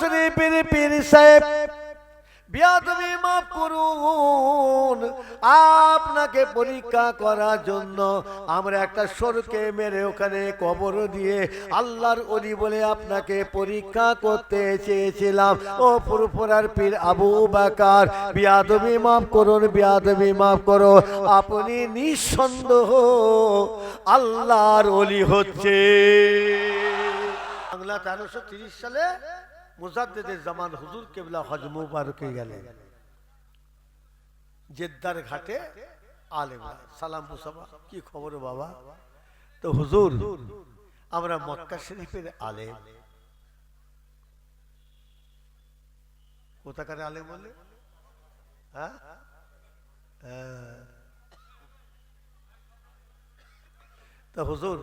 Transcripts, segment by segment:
শরীফের পীর সাহেব, বিয়াদবি মাফ করুন। আপনাকে পরীক্ষা করার জন্য আমরা একটা সরকে মেরে ওখানে কবর দিয়ে আল্লাহর অলি বলে আপনাকে পরীক্ষা করতে চেয়েছিলাম। ও পুরপুরার পীর আবু বাকার, বিয়াদবি মাফ করুন, বিয়াদবি মাফ করো আপনি নিঃসন্দেহ আল্লাহর অলি হচ্ছে বাংলা তেরোশো সালে মুজাদ্দেদের জামান হুজুর কেবলা হজ মুবারকে গেলেন জেদ্দার ঘাটে আলেম। সালাম মুসাফা, কি খবর বাবা? তো হুজুর, আমরা মক্কা শরীফের আলেম। কোথাকার আলেম বলে হ্যাঁ? হ্যাঁ। তা হুজুর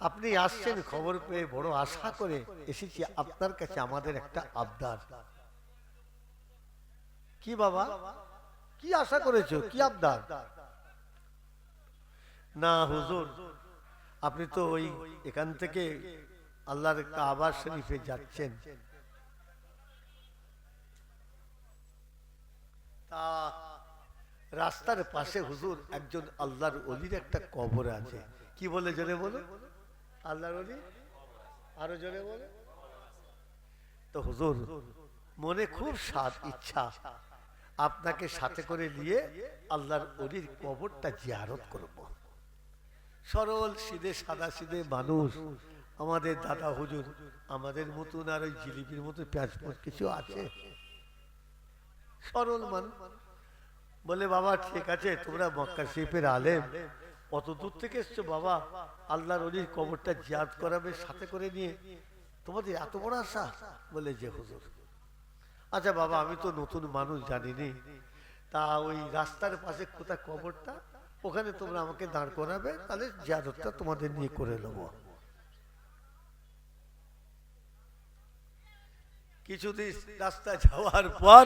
আপনি আসছেন খবর পেয়ে বড় আশা করে এসেছি আপনার কাছে আমাদের একটা আবদার। কি বাবা? কি আশা করেছ? কি আবদার? না, হুজুর, আপনি তো ওই এখান থেকে আল্লাহর কাবা শরীফে যাচ্ছেন। তা রাস্তার পাশে হুজুর একজন আল্লাহর অলির একটা কবর আছে। কি বলে জোরে বলো আল্লাহর অলি আরও জোরে বলে। তো হুজুর, মনে খুব স্বাদ, ইচ্ছা। আপনাকে সাথে করে নিয়ে আল্লাহর অলির কবরটা জিয়ারত করব। সরল, সিধে সাদা, সিধে মানুষ। আমাদের দাদা হুজুর, আমাদের মতন আর ওই জিলিপির মতো পেঁয়াজ কিছু আছে? সরল মানুষ। বলে, বাবা, ঠিক আছে, তোমরা মক্কা শরীফের আলেম। অত দূর থেকে এসছো বাবা? আল্লাহর অলির কবরটা জিয়াদ করাবে, সাথে করে নিয়ে। তোমাদের এত বড় আশা? বলে যে, হুজুর আচ্ছা বাবা, আমি তো নতুন মানুষ জানিনি। তা ওই রাস্তার পাশে কোথায় কবরটা? ওখানে তোমরা আমাকে দাঁড় করাবে, তাহলে জিয়াদতটা তোমাদের নিয়ে করে নেব। কিছুদিন রাস্তা যাওয়ার পর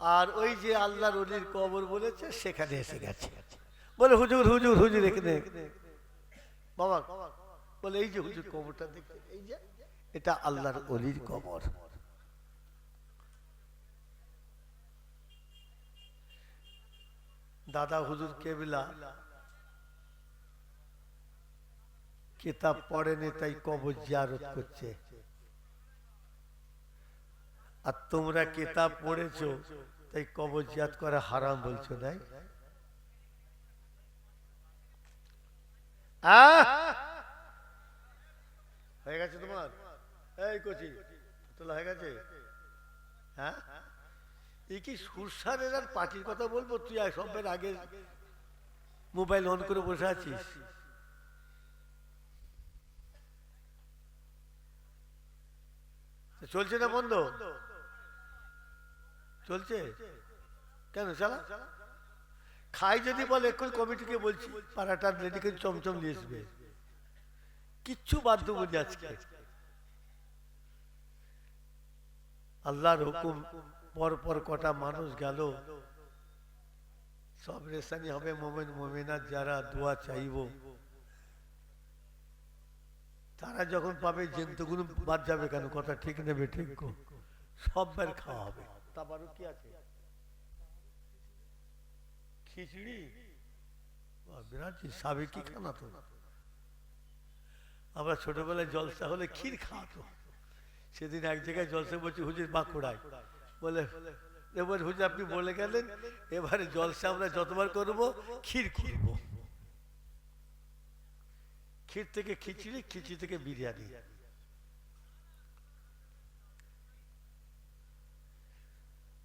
আর ওই যে আল্লাহর অলির কবর বলেছে, সেখানে এসে গেছে। বলে, হুজুর হুজুর হুজুর এখানে বাবা, বলে, এই যে হুজুর কবরটা দেখতে, এই যে, এটা আল্লাহর অলির কবর। দাদা হুজুর কেবিলা, কিতাব পড়েনি, তাই কবর জিয়ারত করছে। আর তোমরা কিতাব পড়েছো, তাই কবর জিয়াদ করা হারাম বলছো, নাই আহ? হয়ে গেছে তোমার? এই কচি, তোলা হয়ে গেছে? হ্যাঁ? এই কি সুরসারের আর পার্টির কথা বলব? তুই সবের আগে মোবাইল অন করে বসে আছিস। চলছে না বন্ধ? চলছে? কেন চালা খাই যদি বলে এখন কমিটিকে বলছি, পাড়াটা রেডি করে চমচম নিয়ে আসবে। কিচ্ছু বাধ্য বলি আজকে। আল্লাহর হুকুম পর পর কটা মানুষ গেল। সব রেশানি হবে মোমেন মোমেনার যারা দোয়া চাইব। তারা যখন পাবে জেন্তুগুলো বাদ যাবে কেন? কথা ঠিক নেবে, ঠিক সব বের খাওয়া হবে। তারপরও কি আছে। খিচড়ি? বিরাট সাবেকি খানা তো? আমরা ছোটবেলায় জলসা হলে ক্ষীর খাওয়াতো। সেদিন এক জায়গায় জলসা বলছি, হুজুর বাঁকুড়ায় বলে, এবার হুজুর, আপনি বলে গেলেন, এবারে জলসা আমরা যতবার করব, ক্ষীর করব। ক্ষীর থেকে খিচড়ি খিচড়ি থেকে বিরিয়ানি।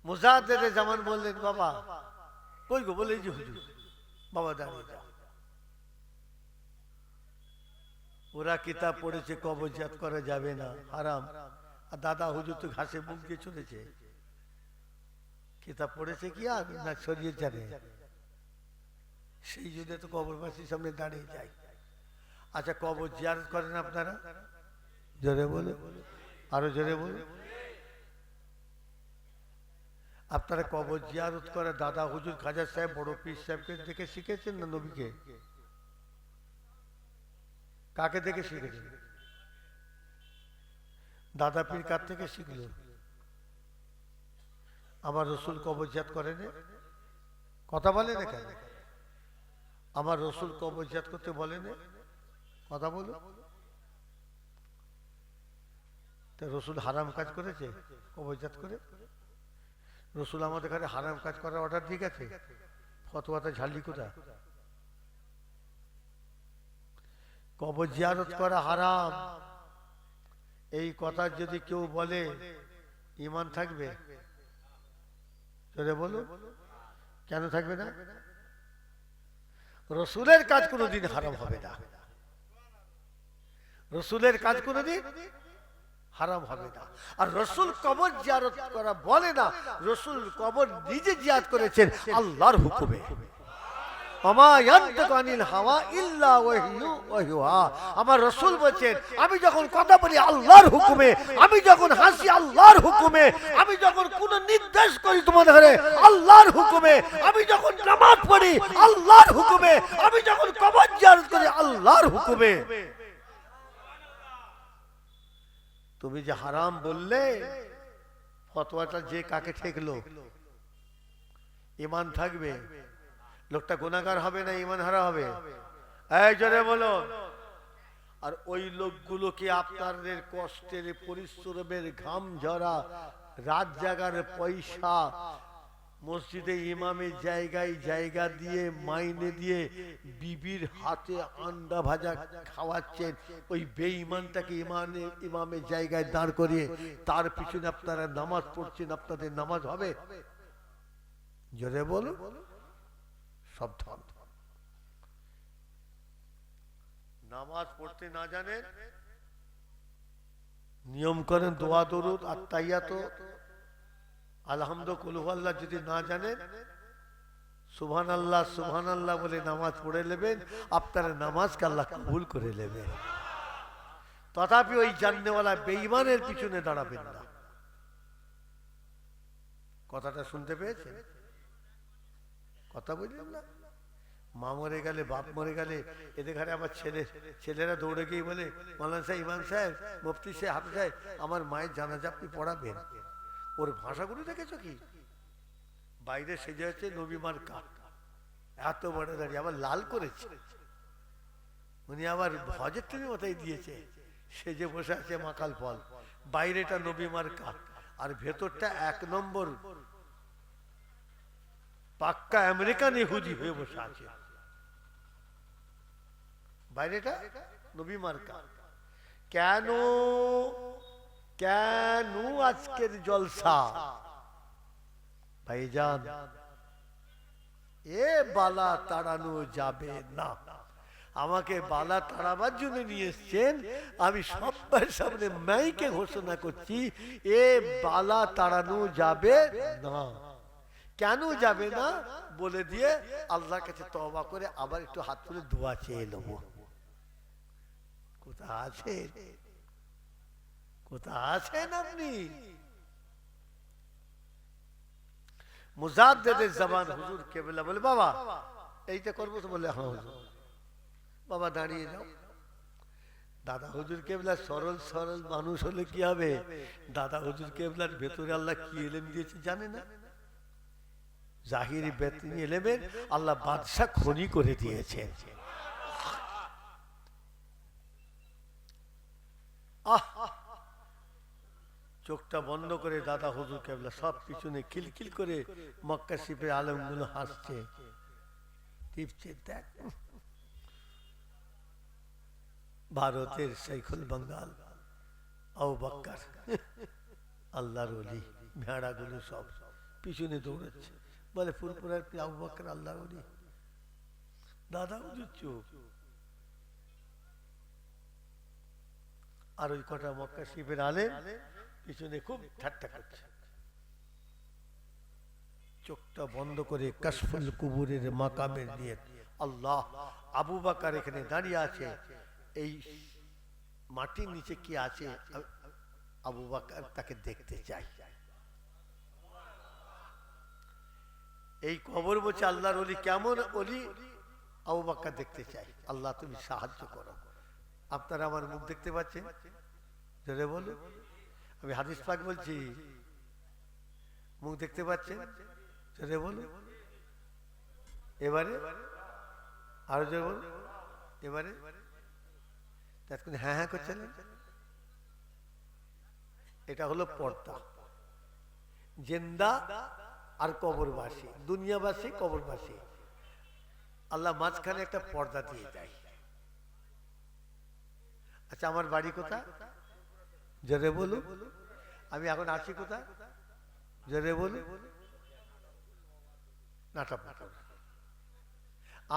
মুজাহিদের জামান বললেন, বাবা কই গো? বলে যে হুজুর, বাবা দাঁড়িয়ে যাও ওরা কিতাব পড়েছে কবজাত করা যাবে না, হারাম। আর দাদা হুজুর তো ঘাসে মুখ দিয়ে চলেছে কিতাব পড়েছে কি আর? না শরীর জানে। সেই জন্য তো কবরবাসীর সামনে দাঁড়িয়ে যায়। আচ্ছা কবর জিয়ারত করেন আপনারা? জোরে বলে আরও জোরে বলে আপনারা কবর জিয়ারত করে দাদা হুজুর খাজা সাহেব, বড় পীর সাহেবকে দেখে শিখেছেন না নবীকে? কাকে দেখে শিখেছেন? দাদা পীর কার থেকে শিখলো? আমার রসুল কবর কবজাত করেন কথা বলে না কেন? আমার রসুল কবজাত করতে বলেন কথা বলো। তা রসুল হারাম কাজ করেছে? কবজাত করে? রসুল আমাদের কাছে হারাম কাজ করার অর্ডার দিয়ে গেছে ফতোয়াতে ঝালি কোথা? কবর জিয়ারত করা হারাম। এই কথা যদি কেউ বলে ইমান থাকবে? বলো কেন থাকবে না? রসুলের কাজ কোনোদিন হারাম হবে না। রসুলের কাজ কোনোদিন হারাম হবে না। আর রসুল কবর জিয়ারত করা বলে না, রসুল কবর নিজে জিয়াদ করেছেন আল্লাহর হুকুমে। আমার রসুল বলছেন, আমি যখন কথা বলি আল্লাহর হুকুমে, আমি যখন হাসি আল্লাহর হুকুমে, আমি যখন কোন নির্দেশ করি তোমাদের ঘরে আল্লাহর হুকুমে, আমি যখন নামাজ পড়ি আল্লাহর হুকুমে, আমি যখন কবর জিয়ারত করি আল্লাহর হুকুমে। তুমি যে হারাম বললে, ফতোয়াটা যে কাকে ঠেকলো? ইমান থাকবে? লোকটা গুণাগার হবে না ইমান হারা হবে? জোরে বলো আর ওই লোকগুলোকে আপনাদের কষ্টের, পরিশ্রমের ঘাম ঝরা, রাত জাগার পয়সা মসজিদে ইমামের জায়গায় জায়গা দিয়ে, মাইনে দিয়ে বিবির হাতে আন্ডা ভাজা খাওয়াচ্ছেন। ওই বেঈমানটাকে ইমানে, ইমামের জায়গায় দাঁড় করিয়ে, তার পিছনে আপনারা নামাজ পড়ছেন, আপনাদের নামাজ হবে। জোরে বলো সাবধান। নামাজ পড়তে না জানেন? নিয়ম করেন, দোয়া দরুদ, আর তাইয়াত আলহামদুলিল্লাহ যদি না জানেন সুবহান আল্লাহ সুবহান আল্লাহ বলে নামাজ পড়ে নেবেন, আপনার নামাজকে আল্লাহ কবুল করে নেবেন তথাপি ওই জাননেওয়ালা বেইমানের পিছনে দাঁড়াবেন না। কথাটা শুনতে পেয়েছেন? কথা বললেন না। মা মরে গেলে, বাপ মরে গেলে এদের ঘরে আমার ছেলে, ছেলেরা দৌড়ে গিয়ে বলে, মালান সাহেব, ইমাম সাহেব, মুফতি সাহেব, হাফিজ সাহেব, আমার মায়ের জানাজা আপনি পড়াবেন। ওর ভাষাগুলো দেখেছ কি? বাইরে সেজে হচ্ছে নবীমার কাক এত বড় দাঁড়িয়ে আবার লাল করেছে। উনি আবার ভজের তুমি মাথায় দিয়েছে, সেজে বসে আছে মাকাল ফল। বাইরেটা নবীমার কাক আর ভেতরটা এক নম্বর। পাক্কা আমেরিকান ইহুদি হয়ে বসে আছে। বাইরেটা নবী মার্কা কেন কেন আজকের জলসা? ভাইজান, এ বালা তাড়ানো যাবে না। আমাকে বালা তাড়াবার জন্য নিয়ে এসছেন। আমি সবার সামনে মাইকে ঘোষণা করছি, এ বালা তাড়ানো যাবে না। কেন যাবে না? বলে দিয়ে আল্লাহর কাছে তবা করে আবার একটু হাত তুলে দোয়া চেয়ে নেব। কোথা আছেন? কোথা আছেন আপনি? মুজাদ্দেদের জবান হুজুর কেবলা বলে, বাবা, এইটা করব তো বলে হ্যাঁ হুজুর। বাবা, দাঁড়িয়ে যাও। দাদা হুজুর কেবলা সরল সরল মানুষ হলে কি হবে? দাদা হুজুর কেবলার ভেতরে আল্লাহ কি এলেম দিয়েছে জানে না? জাহিরি বেতনি এলেমের আল্লাহ বাদশাহ খনি করে দিয়েছেন। আহ চোখটা বন্ধ করে দাদা হুজুর কেবলা সব পিছনে খিলখিল করে মক্কা শিপে আলমগুলো হাসছে। টিপছে, দেখ, ভারতের সাইখুল বাঙ্গাল আল্লাহর অলি ভেড়াগুলো সব পিছনে দৌড়াচ্ছে। বলে ফুরপুরার আবু বাক্কার, আল্লাহর অলি দাদা হুজুর চোখ আর ওই কটা মক্কা শিবের আলেম পিছনে খুব ঠাট্টা করছে। চোখটা বন্ধ করে কাশফুল কুবুরের মাকামের নিয়ে আল্লাহ, আবু বাকার এখানে দাঁড়িয়ে আছে। এই মাটির নিচে কি আছে? আবু বাকার তাকে দেখতে চাই এই কবর বলছে, আল্লাহর অলি কেমন অলি আবু বাক্কা দেখতে চাই আল্লাহ, তুমি সাহায্য করো। আপনারা আমার মুখ দেখতে পাচ্ছেন? জোরে বলো আমি হাদিস পাক বলছি। মুখ দেখতে পাচ্ছেন? বলুন। এবারে? আরও জোরে বলুন। এবারে? তখন হ্যাঁ হ্যাঁ করছেন? এটা হলো পর্দা। জেন্দা আর কবরবাসী। দুনিয়াবাসী, কবরবাসী। আল্লাহ মাঝখানে একটা পর্দা দিয়ে দেয়। আচ্ছা আমার বাড়ি কোথা জোরে বলুন। আমি এখন আছি কোথা জোরে বলুন। নাটাপাটন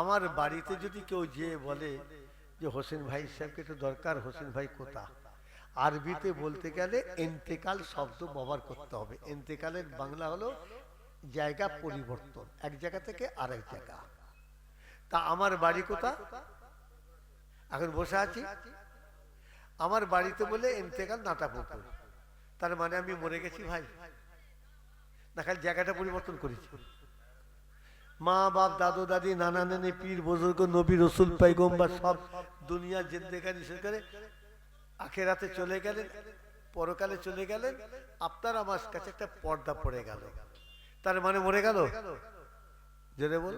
আমার বাড়িতে যদি কেউ যে বলে যে হোসেন ভাই সাহেবকে একটু দরকার, হোসেন ভাই কোথা? আরবিতে বলতে গেলে এন্তেকাল শব্দ ব্যবহার করতে হবে। এন্তেকালের বাংলা হলো জায়গা পরিবর্তন, এক জায়গা থেকে আরেক জায়গা। তা আমার বাড়ি কোথা এখন বসে আছি। আমার বাড়িতে বলে এন্তেকাল নাটাপুকুর তার মানে আমি মরে গেছি ভাই। না, খালি জায়গাটা পরিবর্তন করেছি। মা, বাপ, দাদু, দাদি, নানা, নানি, পীর, বুজুর্গ, নবী, রসুল পাইগম্বার সব দুনিয়া জেন্দেকানি করে আখেরাতে চলে গেলেন, পরকালে চলে গেলেন, আপনার আমার কাছে একটা পর্দা পড়ে গেল। তার মানে মরে গেল? জেনে বল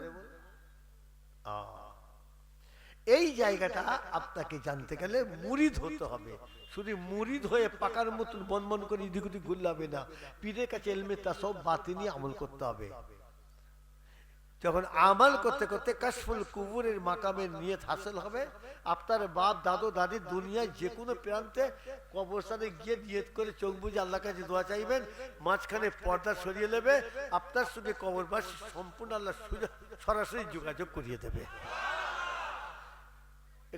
এই জায়গাটা আপনাকে জানতে গেলে মুরিদ হতে হবে। শুধু মুরিদ হয়ে পাকার মতন বন বন করে ইদিক উদিক ঘুরলাবে না। পীরের কাছে এলমে তা সব বাতিনি আমল করতে হবে। যখন আমাল করতে করতে কাশফুল কুবুরের মাকামের নিয়ত হাসিল হবে, আপনার বাপ, দাদু, দাদি দুনিয়ায় যে কোনো প্রান্তে কবরস্থানে গিয়ে নিয়ত করে চোখ বুঝে আল্লাহ কাছে দোয়া চাইবেন, মাঝখানে পর্দা সরিয়ে নেবে, আপনার সঙ্গে কবরবাসী সম্পূর্ণ আল্লাহ সরাসরি যোগাযোগ করিয়ে দেবে।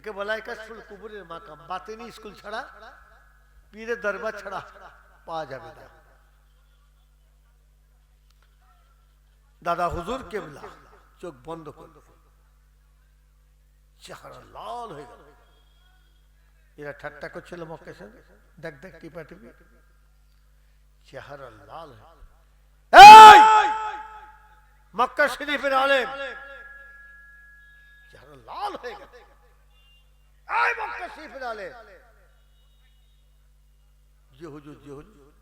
একে বলা হয় কাশফুল কুবুরের মাকাম বাতেনি স্কুল ছাড়া পীরের দরবার ছাড়া পাওয়া যাবে না দাদা হুজুর কেবলা চোখ বন্ধ করল চেহারা লাল হয়ে গেল এরা ঠাট্টা করছিল মক্কের সঙ্গে দেখ দেখ টিপা টিপি চেহারা লাল হয়ে গেল। এই! মক্কা শরীফের আলেম চেহারা লাল হয়ে গেল এই যে হুজুর যে হুজুর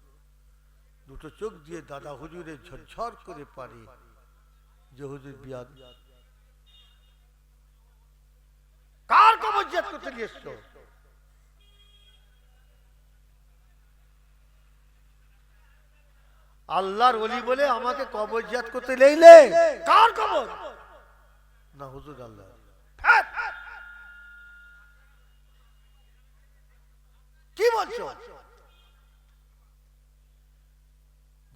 দুটো চোখ দিয়ে দাদা হুজুরের ঝরঝর করে পারে। যে হুজুর বিয়াদ। কার কবজিয়াত করতে নিয়ে এসছো? আল্লাহর অলি বলে আমাকে কবজিয়াত করতে লেইলে কার কবর? না হুজুর আল্লাহ কি বলছো?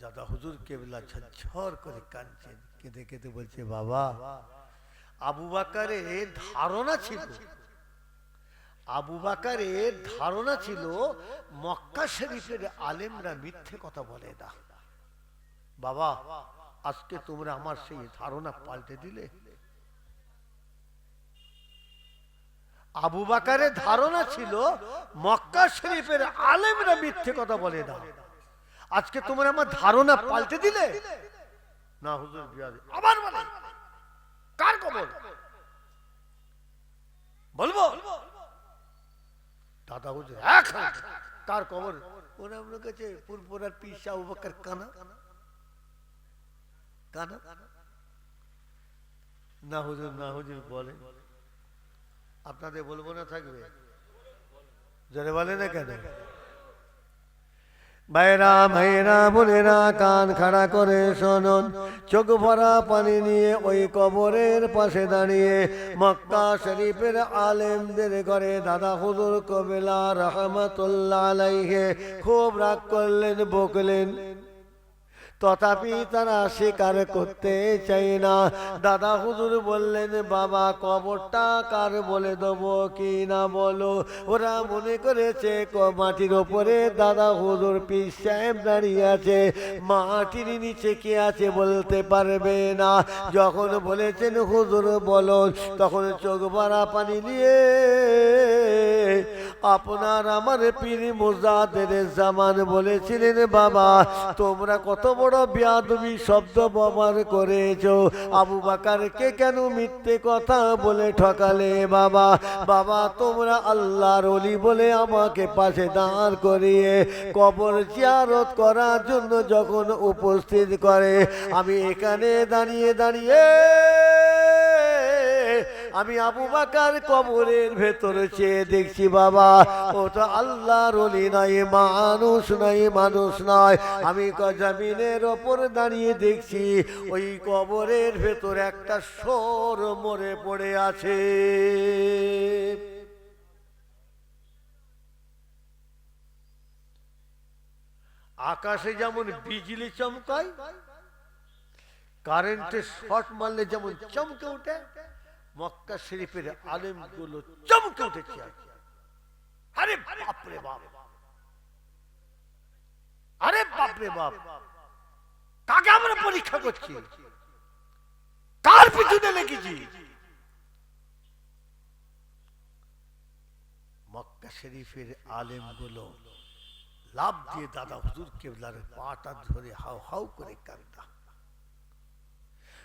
দাদা হুজুর কেবলা ঝরঝর করে কাঁদছেন, কেঁদে কেঁদে বলছে, বাবা, আবু বাকারের ধারণা ছিল, আবু বাকারের ধারণা ছিল মক্কা শরীফের আলেমরা মিথ্যে কথা বলে না। বাবা, আজকে তোমরা আমার সেই ধারণা পাল্টে দিলে? আবু বাকারের ধারণা ছিল, মক্কা শরীফের আলেমরা মিথ্যে কথা বলে না। আজকে তোমরা আমার ধারণা পাল্টে দিলে? না, হুজুর আবার বলে। কার কবর? বলব? দাদা হুজুর কার কবর? ওরা আমার কাছে পুরপুরার পিসা উবাকার কানা। কানা? না, হুজুর না, হুজুর, বলে। আপনাদের বলব না থাকবে? জোরে বলে না কেন? ভাইরা ভাইরা বোনেরা, কান খাড়া করে শোনন। চোখ ভরা পানি নিয়ে ওই কবরের পাশে দাঁড়িয়ে মক্কা শরীফের আলেমদের ঘরে দাদা হুজুর কবিলা রহমতুল্লাহ খুব রাগ করলেন, বকলেন। তথাপি তারা স্বীকার করতে চাই না। দাদা হুজুর বললেন, বাবা, কবরটা কার বলে দেব কি না বলো? ওরা মনে করেছে মাটির ওপরে দাদা হুজুর সাহেব দাঁড়িয়ে আছে। মাটির নিচে কে আছে বলতে পারবে না। যখন বলেছেন, হুজুর, বলো। তখন চোখ ভরা পানি নিয়ে আপনার আমার পীর মুজাদের জামান বলেছিলেন, বাবা, তোমরা কত বড় বড় বিয়াদবি শব্দ ব্যবহার করেছ। আবু বাকারকে কেন মিথ্যে কথা বলে ঠকালে বাবা? বাবা, তোমরা আল্লাহর অলি বলে আমাকে পাশে দাঁড় করিয়ে কবর জিয়ারত করার জন্য যখন উপস্থিত করে, আমি এখানে দাঁড়িয়ে দাঁড়িয়ে আমি আবু বাকার কবরের ভেতরে চেয়ে দেখছি বাবা ও তো আল্লাহর অলি নয় মানুষ নাই, মানুষ নয়। আমি জমিনের ওপর দাঁড়িয়ে দেখছি, ওই কবরের ভেতর একটা সর মরে পড়ে আছে। আকাশে যেমন বিজলি চমকায় কারেন্টে শর্ট মারলে যেমন চমকে ওঠে মক্কা শরীফের আলেমগুলো চমকে উঠেছে আরে বাপরে বাপ। আরে বাপরে বাপ। আমরা পরীক্ষা করছি? কার পিছনে লেগেছি? মক্কা শরীফের আলেমগুলো লাভ দিয়ে দাদা হুজুর কেবলার পাটা ধরে হাউ হাউ করে কান্দা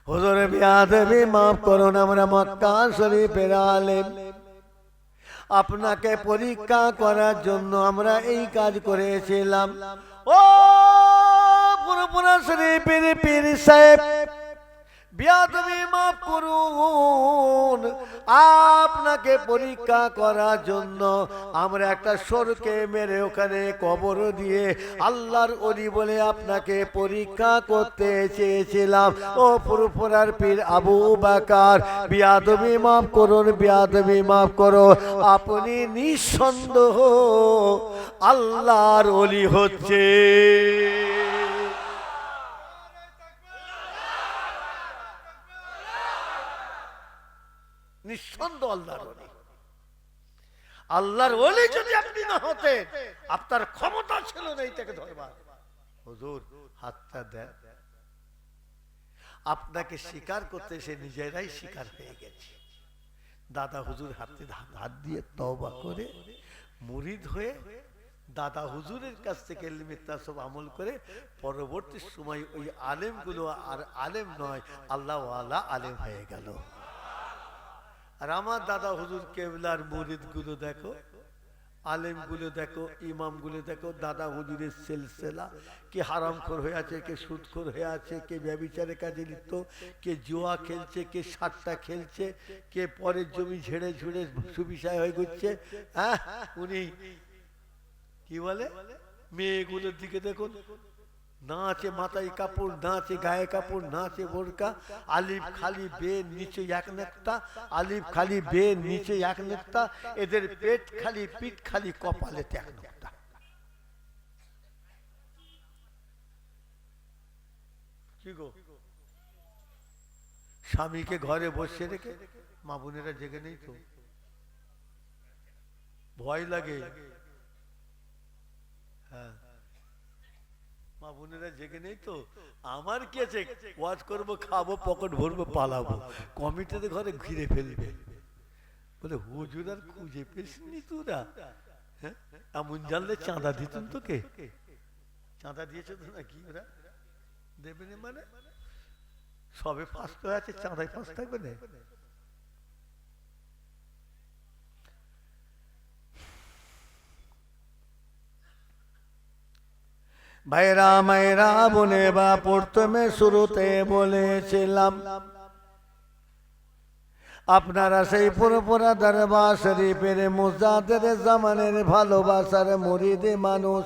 হুজুরে বিয়াদবি মাফ করুন, আমরা মক্কা শরীফের আলেম। আপনাকে পরীক্ষা করার জন্য আমরা এই কাজ করেছিলাম। ও পুরোপুরা শরীফের পীর সাহেব বিয়াদবি মাফ করুন। আপনাকে পরীক্ষা করার জন্য আমরা একটা সরকে মেরে ওখানে কবর দিয়ে আল্লাহর অলি বলে আপনাকে পরীক্ষা করতে চেয়েছিলাম। ও পুরপুরার পীর আবু বাকার, বিয়াদবি মাফ করুন, বিয়াদবি মাফ করো। আপনি নিঃসন্দেহ আল্লাহর অলি হচ্ছে নিঃসন্দেহ আল্লাহর অলি আল্লাহর অলি যদি আপনি না হতেন, আপনার ক্ষমতা ছিল না এইটাকে ধরবার। হুজুর, হাতটা দেন আপনাকে স্বীকার করতে সে নিজেরাই স্বীকার হয়ে গেছে। দাদা হুজুর হাতে হাত- দিয়ে তওবা করে, মুরিদ হয়ে দাদা হুজুরের কাছ থেকে সব আমল করে, পরবর্তী সময় ওই আলেমগুলো আর আলেম নয় আল্লাহ আলেম হয়ে গেল। আর আমার দাদা হুজুর কেবলার মুরিদগুলো দেখো আলেমগুলো দেখো ইমামগুলো দেখো, দাদা হুজুরের সিলসিলা, কে হারামখোর হয়ে আছে, কে সুদখোর হয়ে আছে, কে ব্যবিচারের কাজে লিপ্ত, কে জুয়া খেলছে, কে সাতটা খেলছে, কে পরের জমি ঝেড়ে ঝুড়ে সুবিষয় হয়ে ঘুরছে হ্যাঁ? উনি কি বলে? মেয়েগুলোর দিকে দেখুন। না আছে মাথায় কাপড় না আছে গায়ে কাপড় না আছে বোরকা, আলিফ খালি বে, নিচে এক নেকটা, আলিফ খালি বে, নিচে এক নেকটা, এদের পেট খালি পিঠ খালি কপালে এক নেকটা। কি গো? স্বামীকে ঘরে বসে রেখে মা বোনেরা জেগে নেই তো? ভয় লাগে। হ্যাঁ। মা বোনেরা, জেগে নেই তো? আমার কি আছে? ওয়াজ করব, খাব, পকেট ভরবো, পালাবো। কমিটিতে ঘরে ঘিরে ফেলবে। বলে, হুজুর আর খুঁজে পেসনি তোরা? হ্যাঁ? এমন জানলে চাঁদা দিতেন তোকে? চাঁদা দিয়েছে তো নাকি ওরা? দেবে মানে? সবে ফাঁস হয়ে আছে, চাঁদায় ফাঁস থাকবে না? ভাইরা মায়েরা বনে বা প্রথমে শুরুতে বলেছিলাম, আপনারা সেই পুরোপুরা দরবার শরীফের মুজাদের জামানের ভালোবাসার মুরিদে মানুষ।